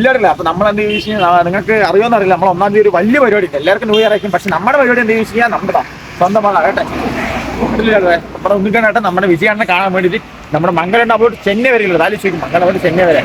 ഇല്ലാറില്ല അപ്പൊ നമ്മൾ എന്ത് ചോദിച്ചു നിങ്ങൾക്ക് അറിയാമെന്നറിയില്ല നമ്മൾ ഒന്നാം തീയതി ഒരു വലിയ പരിപാടി ഉണ്ട് എല്ലാവർക്കും ന്യൂ ഇയർ ആയിരിക്കും. പക്ഷെ നമ്മുടെ പരിപാടി എന്ത് ചോദിച്ചു കഴിഞ്ഞാൽ നമ്മുടെ സ്വന്തമാണ് കേട്ടെ നമ്മുടെ ഉണ്ണിക്കണ്ണായിട്ട് നമ്മുടെ വിജയാണ്ണനെ കാണാൻ വേണ്ടിയിട്ട് നമ്മുടെ മംഗലുണ്ട് അവിടെ ചെന്നൈ വരെ ഉള്ളത് ആലോചിക്കും മംഗലം അവിടെ ചെന്നൈ വരെ?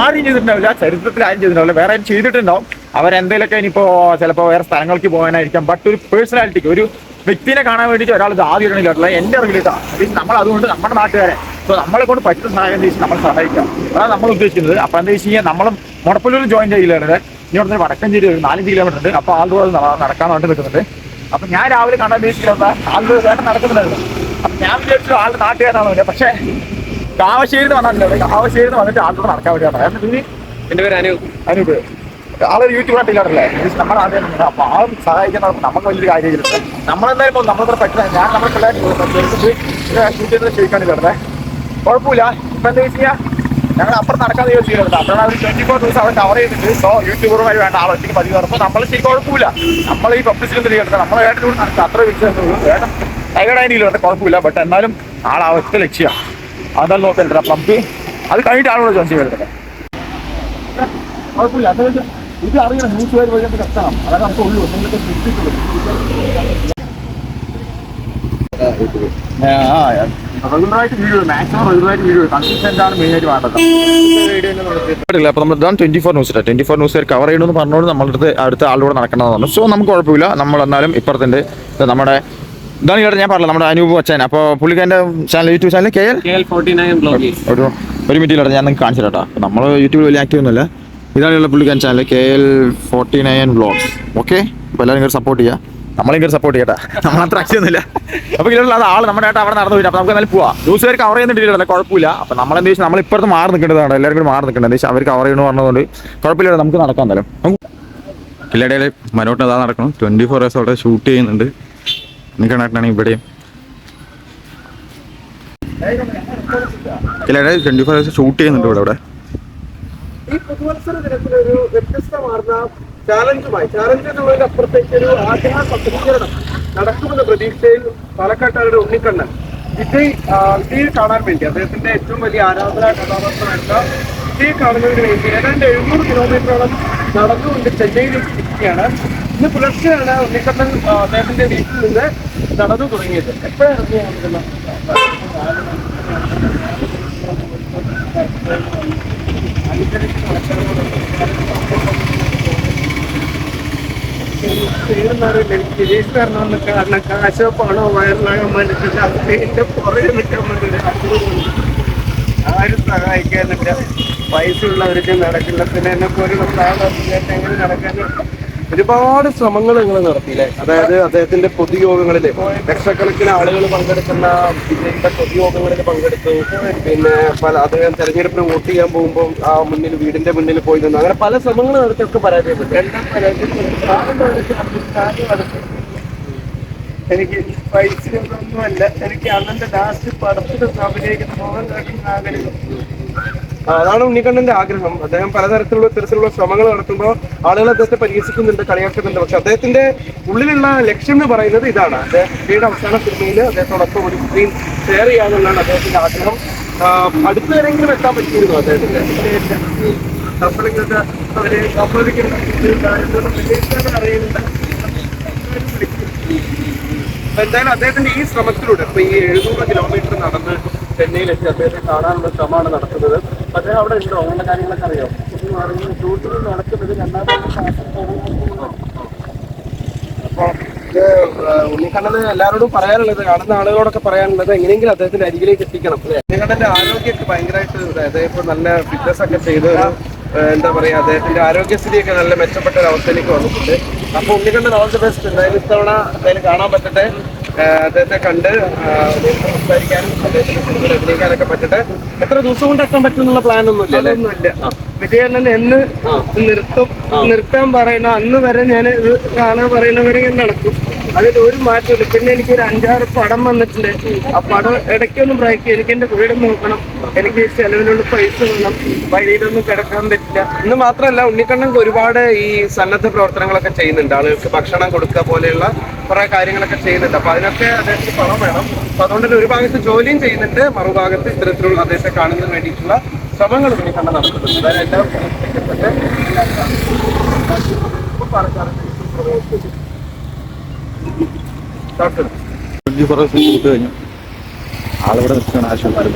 ആരും ചെയ്തിട്ടുണ്ടാവില്ല. ചരിത്രത്തിൽ ആരും ചെയ്തിട്ടുണ്ടാവില്ല. വേറെ ആരും ചെയ്തിട്ടുണ്ടാവും. അവരെന്തെങ്കിലുമൊക്കെ ഇനിയിപ്പോ ചിലപ്പോ വേറെ സ്ഥലങ്ങൾക്ക് പോകാനായിരിക്കാം. ബട്ട് ഒരു പേഴ്സണാലിറ്റിക്ക് ഒരു വ്യക്തിനെ കാണാൻ വേണ്ടിയിട്ട് ഒരാൾ ഇത് ആദ്യം എന്റെ അറിവിലിട്ടാണ് നമ്മൾ അതുകൊണ്ട് നമ്മുടെ നാട്ടുകാരെ. സോ നമ്മളെ കൊണ്ട് പറ്റുന്ന സഹായം ചെയ്ത് നമ്മൾ സഹായിക്കാം. അതാണ് നമ്മൾ ഉദ്ദേശിക്കുന്നത്. അപ്പൊ എന്താ വെച്ച് കഴിഞ്ഞാൽ നമ്മളും മുടപ്പല്ലൂർ ജോയിൻ ചെയ്യില്ലാണ് ഇങ്ങോട്ട് വടക്കഞ്ചേരി ഒരു നാലഞ്ച് കിലോമീറ്റർ ഉണ്ട്. അപ്പൊ ആളുകൾ നടക്കാൻ വേണ്ടി നിൽക്കുന്നുണ്ട്. അപ്പൊ ഞാൻ രാവിലെ കാണാൻ ഉദ്ദേശിക്കുന്നത് ആളുകൾ നടക്കുന്നുണ്ടായിരുന്നു. അപ്പൊ ഞാൻ വിചാരിച്ചു ആളുടെ നാട്ടുകാരാണ് പക്ഷേ കാവശ്ശേരി വന്നിട്ടില്ല കാവശ്ശേരി വന്നിട്ട് ആളുകൾ നടക്കാൻ വേണ്ടിയാണ് കാരണം എന്റെ പേര് അനു. അനൂപ് ആളൊരു യൂട്യൂബ് ആയിട്ടില്ലേ നമ്മുടെ ആദ്യം അപ്പൊ ആളും സഹായിക്കുന്ന നമുക്ക് വലിയ കാര്യമില്ല. നമ്മളെന്തായാലും ഇപ്പൊ നമ്മളിത്ര പറ്റുന്ന ഞാൻ നമ്മുടെ പിള്ളേർ ഷൂട്ട് ചെയ്ത് ചോദിക്കാനില്ലേ കുഴപ്പമില്ല. ഇപ്പൊ എന്താ വെച്ചാൽ ഞങ്ങൾ അപ്പുറം നടക്കാതെ ചോദിച്ചിട്ടുണ്ട് അപ്പോഴാണ് അവർ ട്വന്റി ഫോർ ദിവസം അവർ കവർ ചെയ്തിട്ട് സോ യൂട്യൂബർമാർ വേണ്ട ആൾ ഒറ്റയ്ക്ക് പതിവ് പറഞ്ഞപ്പോൾ നമ്മൾ ശരി കുഴപ്പമില്ല. നമ്മൾ ഈ പബ്ലിസിറ്റി ചെയ്യട്ടെ നമ്മൾ വേണ്ട കൂടെ നടക്കുക അത്ര വിശ്വാസമുള്ളൂ വേണം ടൈഗഡായിട്ട് കുഴപ്പമില്ല. ബട്ട് എന്നാലും ആൾ ആ ഒറ്റ ലക്ഷ്യമാണ് അതെല്ലാം നോക്കണ്ട പമ്പി അത് കഴിഞ്ഞിട്ട് ആളോട് ചോദിച്ചു വരുന്നത് ഇത് അറിയണം. ന്യൂസ് വഴി കഷ്ടമാണ് അതായത് നമുക്ക് ഉള്ളൂ നിങ്ങൾക്ക് twenty four news twenty four news cover ചെയ്യണമെന്ന് പറഞ്ഞുകൊണ്ട് നമ്മളടുത്ത് അടുത്ത് ആളിലൂടെ നടക്കണമെന്നാണ് സോ നമുക്ക് കുഴപ്പമില്ല. നമ്മൾ എന്നാലും ഇപ്പുറത്തിന്റെ നമ്മുടെ ഇതാണ് ഇവിടെ ഞാൻ പറഞ്ഞത് നമ്മുടെ അനൂപ് അച്ഛൻ. അപ്പോൾ പുള്ളിക്കാരന്റെ channel YouTube channel K L? ഒരു ഒരു മിനിറ്റ് മിനിറ്റിലാണ് ഞാൻ നിങ്ങൾക്ക് കാണിച്ചു തരാം കേട്ടോ. നമ്മൾ യൂട്യൂബിൽ വലിയ ആക്റ്റീവ് ഒന്നുമില്ല. ഇതാണുള്ള പുള്ളിക്കാൻ channel K L forty nine vlogs okay അപ്പോൾ എല്ലാവരും സപ്പോർട്ട് ചെയ്യുക നമ്മളിങ്ങനെ സപ്പോർട്ട് ചെയ്യട്ടെ. നമ്മൾ അത്ര അക്ഷയൊന്നുമില്ല അപ്പോൾ ഇതിലുള്ള അത് ആൾ നമ്മുടെ ആയിട്ട് അവിടെ നടന്നു പോയിട്ട് അപ്പോൾ നമുക്ക് എന്നാലും പോവാം. ന്യൂസ് പേര് കവർ ചെയ്യുന്നുണ്ടല്ലോ കുഴപ്പമില്ല. അപ്പോൾ നമ്മൾ എന്താ വെച്ചാൽ നമ്മൾ ഇപ്പുറത്ത് മാറി നിൽക്കേണ്ടതാണ്. എല്ലാവരും കൂടി മാറി നിൽക്കേണ്ടത് എന്താ വെച്ചാൽ അവർ കവർ ചെയ്യണമെന്ന് പറഞ്ഞതുകൊണ്ട് കുഴപ്പമില്ല നമുക്ക് നടക്കാൻ എന്തായാലും. ഇല്ലടയിൽ മനോട്ട് അതാ നടക്കണം. ട്വന്റി ഫോർ ഹവേഴ്സ് അവിടെ ഷൂട്ട് ചെയ്യുന്നുണ്ട്. നിൽക്കണായിട്ടാണ് ഇവിടെയും. ഇല്ലടയിൽ ട്വന്റി ഫോർ ഹവേഴ്സ് ഷൂട്ട് ചെയ്യുന്നുണ്ട് ഇവിടെ അവിടെ ഈ പുതുവത്സര ദിനത്തിലൊരു വ്യത്യസ്തമാർന്ന ചാലഞ്ചുമായി ചാലഞ്ച് എന്നുള്ളതിന്റെ അപ്പുറത്തേക്ക് ഒരു ആഗ്രഹ സജ്ജീകരണം നടക്കുമെന്ന പ്രതീക്ഷയിൽ പാലക്കാട്ടുകാരുടെ ഉണ്ണിക്കണ്ണൻ. വിജയ് വിജയ് കാണാൻ വേണ്ടി അദ്ദേഹത്തിന്റെ ഏറ്റവും വലിയ ആരാധന കഥാപാത്രമായിട്ടുള്ള വിജയ് കാണുന്നതിന് വേണ്ടി ഏതാണ്ട് എഴുന്നൂറ് കിലോമീറ്ററോളം നടന്നുകൊണ്ട് ചെന്നൈയിലേക്ക് ഇരിക്കുകയാണ്. ഇന്ന് പുലർച്ചെയാണ് ഉണ്ണിക്കണ്ണൻ അദ്ദേഹത്തിന്റെ വീട്ടിൽ നിന്ന് നടന്നു തുടങ്ങിയത്. എപ്പോഴാണ് ഇറങ്ങിയത് കാരണം ആരും സഹായിക്കാനില്ല. പൈസ ഉള്ളവർക്ക് നടക്കില്ല. പിന്നെ എന്നെ പോലെ സാധാരണ എങ്ങനെ നടക്കാൻ ഒരുപാട് ശ്രമങ്ങൾ നിങ്ങൾ നടത്തിയില്ലേ? അതായത് അദ്ദേഹത്തിന്റെ പൊതുയോഗങ്ങളിൽ ലക്ഷക്കണക്കിന് ആളുകൾ പങ്കെടുക്കുന്ന വിജയിയുടെ പൊതുയോഗങ്ങളിൽ പങ്കെടുത്തു. പിന്നെ പല അദ്ദേഹം തെരഞ്ഞെടുപ്പിന് വോട്ട് ചെയ്യാൻ പോകുമ്പോൾ ആ മുന്നിൽ വീടിന്റെ മുന്നിൽ പോയി നിന്നു അങ്ങനെ പല ശ്രമങ്ങൾ നടത്തിയൊക്കെ പരാജയപ്പെട്ടു. പരാജയപ്പെട്ടു. എനിക്ക് പൈസ ഒന്നുമല്ല എനിക്ക് അണ്ണന്റെ ലാസ്റ്റ് പടത്തിന് അഭിനയിക്കുന്ന മോഹൻ ആഗ്രഹം അതാണ് ഉണ്ണിക്കണ്ണന്റെ ആഗ്രഹം. അദ്ദേഹം പലതരത്തിലുള്ള തരത്തിലുള്ള ശ്രമങ്ങൾ നടത്തുമ്പോൾ ആളുകൾ അദ്ദേഹത്തെ പരിഹസിക്കുന്നുണ്ട് കളിയാക്കുന്നുണ്ട്. പക്ഷെ അദ്ദേഹത്തിന്റെ ഉള്ളിലുള്ള ലക്ഷ്യം എന്ന് പറയുന്നത് ഇതാണ്. അദ്ദേഹത്തിന്റെ അവസാന സിനിമയിൽ അദ്ദേഹത്തോടൊപ്പം ഒരു സ്ക്രീൻ ഷെയർ ചെയ്യാന്നുള്ളതാണ് അദ്ദേഹത്തിന്റെ ആഗ്രഹം. അടുത്ത വരെങ്കിലും എത്താൻ പറ്റിയിരുന്നു അദ്ദേഹത്തിന്റെ? അവരെ അപ്പൊ എന്തായാലും അദ്ദേഹത്തിന്റെ ഈ ശ്രമത്തിലൂടെ ഇപ്പൊ ഈ എഴുന്നൂറ് കിലോമീറ്റർ നടന്ന് ചെന്നൈയിലെത്തി അദ്ദേഹത്തെ കാണാനുള്ള ശ്രമമാണ് നടത്തുന്നത്. അദ്ദേഹം അവിടെ ഉണ്ടോ? അങ്ങനെയുള്ള കാര്യങ്ങളൊക്കെ അറിയാം? ഷൂട്ടിംഗ് നടക്കുന്നത് ഇത് ഉണ്ണിക്കണ്ണന് എല്ലാവരോടും പറയാനുള്ളത് കാണുന്ന ആളുകളോടൊക്കെ പറയാനുള്ളത് എങ്ങനെയെങ്കിലും അദ്ദേഹത്തിന്റെ അരികിലേക്ക് എത്തിക്കണം. അല്ലേ? ഉണ്ണിക്കണ്ണന്റെ ആരോഗ്യമൊക്കെ ഭയങ്കരമായിട്ട് അദ്ദേഹം ഇപ്പൊ നല്ല ഫിറ്റ്നസ് ഒക്കെ ചെയ്ത് ഒരു, എന്താ പറയാ അദ്ദേഹത്തിന്റെ ആരോഗ്യസ്ഥിതിയൊക്കെ നല്ല മെച്ചപ്പെട്ട ഒരു അവസ്ഥയിലേക്ക് വന്നിട്ടുണ്ട്. അപ്പൊ ഉണ്ണിക്കണ്ണൻ ഓൾ ദി ബെസ്റ്റ് എന്തായാലും ഇത്തവണ എന്തായാലും കാണാൻ പറ്റട്ടെ. അദ്ദേഹത്തെ കണ്ട് സംസാരിക്കാനും അദ്ദേഹത്തിന്റെ സിനിമയിൽ അഭിനയിക്കാനൊക്കെ പറ്റട്ടെ. എത്ര ദിവസം കൊണ്ട് എത്താൻ പറ്റുന്നുള്ള പ്ലാൻ ഒന്നും ഇല്ല ഒന്നുമില്ല വിജയണ്ണൻ എന്ന് നിർത്തും നിർത്താൻ പറയുന്ന അന്ന് വരെ ഞാൻ ഇത് കാണാൻ പറയണവരെ നടക്കും. അതിൽ ഒരു മാറ്റമില്ല പിന്നെ എനിക്ക് ഒരു അഞ്ചാറ് പടം വന്നിട്ടുണ്ട്. ആ പടം ഇടയ്ക്കൊന്നും ബ്രേക്ക് എനിക്ക് എന്റെ വീട് നോക്കണം. എനിക്ക് ചെലവിലുള്ള പൈസ വേണം. വഴിയിലൊന്നും കിടക്കാൻ പറ്റില്ല. ഇന്ന് മാത്രമല്ല ഉണ്ണിക്കണ്ണൻ ഒരുപാട് ഈ സന്നദ്ധ പ്രവർത്തനങ്ങളൊക്കെ ചെയ്യുന്നുണ്ട്. ആളുകൾക്ക് ഭക്ഷണം കൊടുക്കുക പോലെയുള്ള കുറെ കാര്യങ്ങളൊക്കെ ചെയ്യുന്നുണ്ട്. അപ്പൊ അതിനൊക്കെ അദ്ദേഹത്തിന് പണം വേണം. അപ്പൊ അതുകൊണ്ട് ഒരു ഭാഗത്ത് ജോലിയും ചെയ്യുന്നുണ്ട്. മറുഭാഗത്ത് ഇത്തരത്തിലുള്ള അദ്ദേഹത്തെ കാണുന്നതിന് വേണ്ടിയിട്ടുള്ള ശ്രമങ്ങൾ ഉണ്ണിക്കണ്ണൻ നടത്തുന്നുണ്ട്. അതായത് എല്ലാവർക്കും ട്വന്റി ഫോർ ഹവേഴ്സ് കൊടുത്തു കഴിഞ്ഞു. ആളിവിടെ നിൽക്കുകയാണ് ആശുപത്രി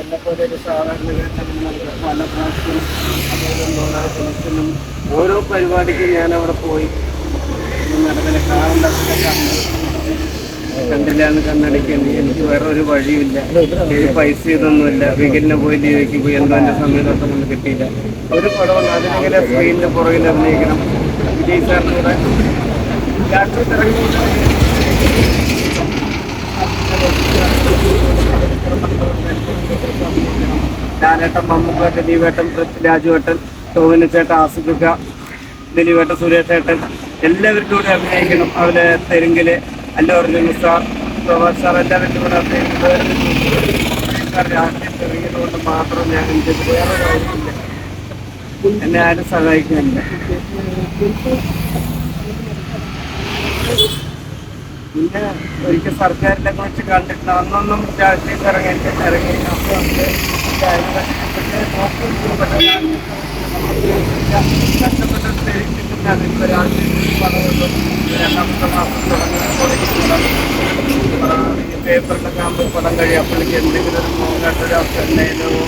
എന്നെപ്പോലെ ഒരു സാധാരണക്കാരനും പല ഓരോ പരിപാടിക്കും ഞാൻ അവിടെ പോയി നടക്കുന്ന കാറിലൊക്കെ കണ്ടു കണ്ടില്ല എന്ന് കണ്ണടിക്കേണ്ടി എനിക്ക് വേറെ ഒരു വഴിയില്ല പൈസ ഇതൊന്നുമില്ല. വീട്ടിലെ പോയി ലിയോയ്ക്ക് പോയി എന്തോ എന്റെ ഒന്നും കിട്ടിയില്ല. ഒരു പടവും അതിനെങ്ങനെ സ്ക്രീനിന്റെ പുറകിൽ അഭിനയിക്കണം? വിജയ് സാറിനൂടെ ഇറങ്ങി ലാലേട്ടൻ മമ്മൂക്കേട്ടൻ ദിലീപേട്ടൻ രാജുവേട്ടൻ ടോവിന് ചേട്ടൻ ആസിഫിക്ക ദിലീപേട്ടൻ സുരേഷേട്ടൻ എല്ലാവർക്കും കൂടെ അഭിനയിക്കണം. അവരെ തെലുങ്കിൽ അല്ല അർജുൻ സാർ പ്രഭാസ് സാർ എല്ലാവരും കൂടെ അഭിനയിക്കുന്നത് തെറിയുന്നതുകൊണ്ട് മാത്രം ഞാൻ എനിക്ക് വേറെ കാര്യമില്ല എന്നെ ആരും സഹായിക്കുന്നില്ല. പിന്നെ ഒരിക്കൽ സർക്കാരിനെ കുറിച്ച് കണ്ടിട്ടുണ്ട് അന്നൊന്നും രാഷ്ട്രീയം ഇറങ്ങി ഇറങ്ങി അപ്പോൾ നമുക്ക് കഷ്ടപ്പെട്ട് തെളിയിച്ചിട്ടുണ്ട് അതിപ്പോൾ രാഷ്ട്രീയത്തിൽ പലതൊന്നും രണ്ടാമത്തെ മാസം തുടങ്ങി പേപ്പറിലൊക്കെ ആകുമ്പോൾ പടം കഴിയും അപ്പോഴേക്ക് എന്തെങ്കിലും ഒരു മോഹൻലാട്ടൊരു അവസരമോ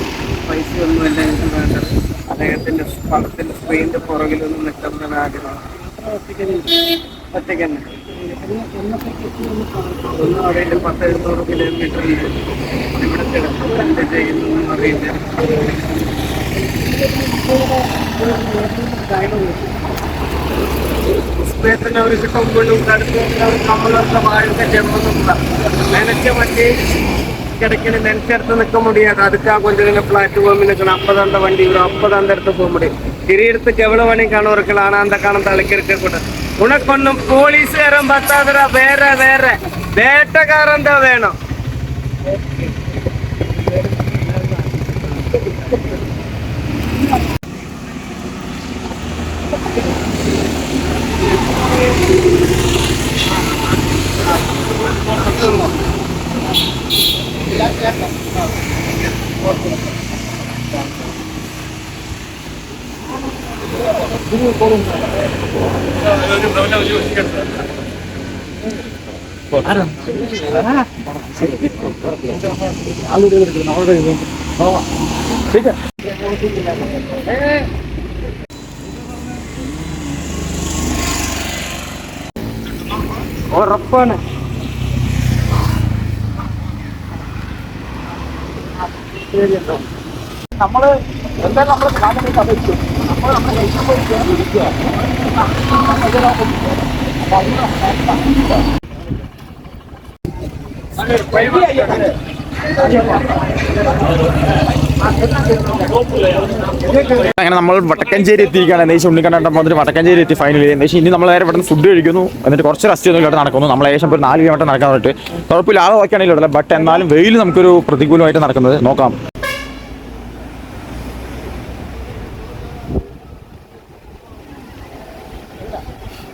പൈസയൊന്നുമില്ല എനിക്ക് വേണ്ടത് അദ്ദേഹത്തിന്റെ പടത്തിന്റെ സ്ക്രീനിന്റെ പുറകിലൊന്നും നിൽക്കുന്ന ആഗ്രഹം ഒറ്റയ്ക്ക് തന്നെ ഒന്നും അറിയില്ല പത്ത് എഴുന്നൂറ് കിലോമീറ്റർ ഇവിടെ കിടക്കും എന്ത് ചെയ്യുന്നു അറിയില്ല. വാഴത്തെ ജന്മൊന്നുമില്ല നനച്ച വണ്ടി കിടക്കണ നനച്ചെടുത്ത് നിൽക്ക മുടിയാതെ അതുക്കാ കൊഞ്ചിങ്ങനെ പ്ലാറ്റ്ഫോമിൽ നിൽക്കണം അപ്പതാന്ത വണ്ടി വരും അപ്പതാന്ത അടുത്ത് പോകാൻ മുടി. തിരിയെടുത്ത് എവിടെ വേണേ കാണുവർക്കളാണ് അന്ത കാണാൻ തളിക്കെടുക്ക കൂടെ. ഉണക്കൊന്നും പോലീസുകാരൻ പത്താതര വേറെ വേറെ വേട്ടക്കാരന്റെ വേണം ഉറപ്പാണ് നമ്മൾ എന്തായാലും നമ്മൾ കാണുന്ന സമയത്ത് നമ്മൾ നമ്മുടെ ലക്ഷ്യം പോയി വിളിക്കുക അങ്ങനെ നമ്മൾ വടക്കഞ്ചേരി എത്തിയിരിക്കുകയാണ്. ഏകദേശം ഉണ്ണിക്കണ്ണൻ വന്നിട്ട് വടക്കഞ്ചേരി എത്തി ഫൈനലി ഏകദേശം ഇനി നമ്മൾ നേരെ പെട്ടെന്ന് ഫുഡ് കഴിക്കുന്നു. എന്നിട്ട് കുറച്ച് റെസ്റ്റ് ഒന്നും നടക്കുന്നു. നമ്മൾ ഏകദേശം ഒരു നാല് കിലോമീറ്റർ നടക്കാൻ വേണ്ടിട്ട് കുഴപ്പമില്ല. ആളെ നോക്കിയാണെങ്കിലും ബട്ട് എന്നാലും വെയിൽ നമുക്കൊരു പ്രതികൂലമായിട്ട് നടക്കുന്നത്. നോക്കാം. Yeah.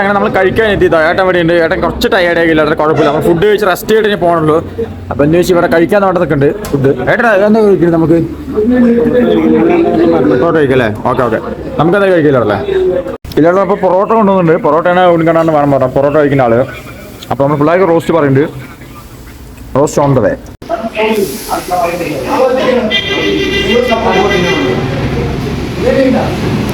അങ്ങനെ നമ്മൾ കഴിക്കാൻ എത്തിയതാണ് ഏട്ടൻ ഇവിടെ ഉണ്ട് ഏട്ടൻ കുറച്ച് ടയേർഡ് ആയില്ല അത്ര കുഴപ്പമില്ല. നമ്മൾ ഫുഡ് കഴിച്ച് റെസ്റ്റ് ചെയ്തിട്ട് പോകണുള്ളൂ അപ്പൊ എന്ന് വെച്ചാൽ ഇവിടെ കഴിക്കാൻ വേണ്ടതൊക്കെ ഉണ്ട് ഫുഡ് ഏട്ടൻ എന്താ കഴിക്കുന്നത് നമുക്ക്? പൊറോട്ട കഴിക്കല്ലേ? ഓക്കെ ഓക്കെ നമുക്ക് എന്താ കഴിക്കില്ല അല്ലേ ഇല്ലാതെ അപ്പോൾ പൊറോട്ട കൊണ്ടുവന്നിട്ടുണ്ട്. പൊറോട്ടയാണ് ഉണ്ണിക്കണ്ണാന്ന് വേണം പറഞ്ഞു പൊറോട്ട. കഴിക്കുന്ന ആൾ. അപ്പോൾ നമ്മൾ പിള്ളേർക്ക് റോസ്റ്റ് പറയുന്നുണ്ട്. റോസ്റ്റ് ഓൺ Thank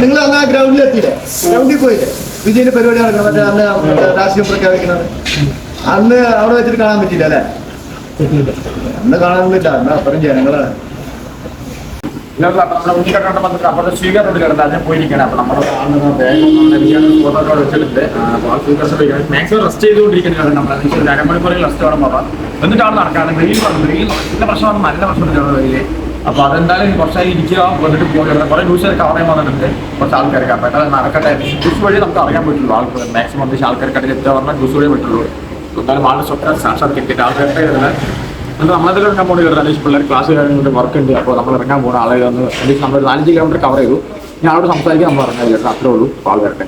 നിങ്ങൾ അന്ന് ആ ഗ്രൗണ്ടിൽ എത്തിയില്ലേ ഗ്രൗണ്ടിൽ പോയില്ലേ? വിജയന്റെ പരിപാടി നടക്കണം മറ്റേ അന്ന് രാഷ്ട്രീയം പ്രഖ്യാപിക്കുന്നത് അന്ന് അവിടെ വെച്ചിട്ട് കാണാൻ പറ്റില്ല അല്ലേ? അന്ന് കാണാൻ പറ്റില്ല. അന്ന് അപ്പുറം ജനങ്ങളാണ്. നമ്മൾ എന്നിട്ടാണ് നടക്കാറ് നല്ല പ്രശ്നമാണ് നല്ല പ്രശ്നം അപ്പൊ അതെന്തായാലും കുറച്ചായി ഇരിക്കുക വന്നിട്ട് പോകരുത് കുറെ ന്യൂസ് ഒക്കെ ചെയ്യാൻ വന്നിട്ടുണ്ട്. കുറച്ച് ആൾക്കാർക്ക് അപ്പൊ എന്തായാലും നടക്കട്ടെ. ന്യൂസ് വഴി നമുക്ക് അറിയാൻ പറ്റുള്ളൂ. ആൾക്കാർ മാക്സിമം വന്നിട്ട് ആൾക്കാർക്ക് എത്തുക പറഞ്ഞാൽ ന്യൂസ് വഴി പറ്റുള്ളൂ. എന്തായാലും ആളുടെ സ്വപ്നം സാക്ഷാത്കരിക്കട്ടെ. ആൾക്കാരുടെ ഇതിൽ എന്നിട്ട് നമ്മളതിൽ ഇറങ്ങാൻ പോകണ അല്ലെങ്കിൽ പിള്ളേർ ക്ലാസ് കഴിഞ്ഞിട്ട് വർക്ക് ഉണ്ട്. അപ്പോൾ നമ്മൾ ഇറങ്ങാൻ പോകുന്ന ആളെ ഒന്ന് നമ്മൾ നാലഞ്ച് കിലോമീറ്റർ കവർ ചെയ്തു. ഞാൻ അവിടെ സംസാരിക്കാൻ നമ്മൾ ഇറങ്ങാൻ കേട്ടോ അത്രേ ഉള്ളൂ. അപ്പോൾ ആൾ വരട്ടെ.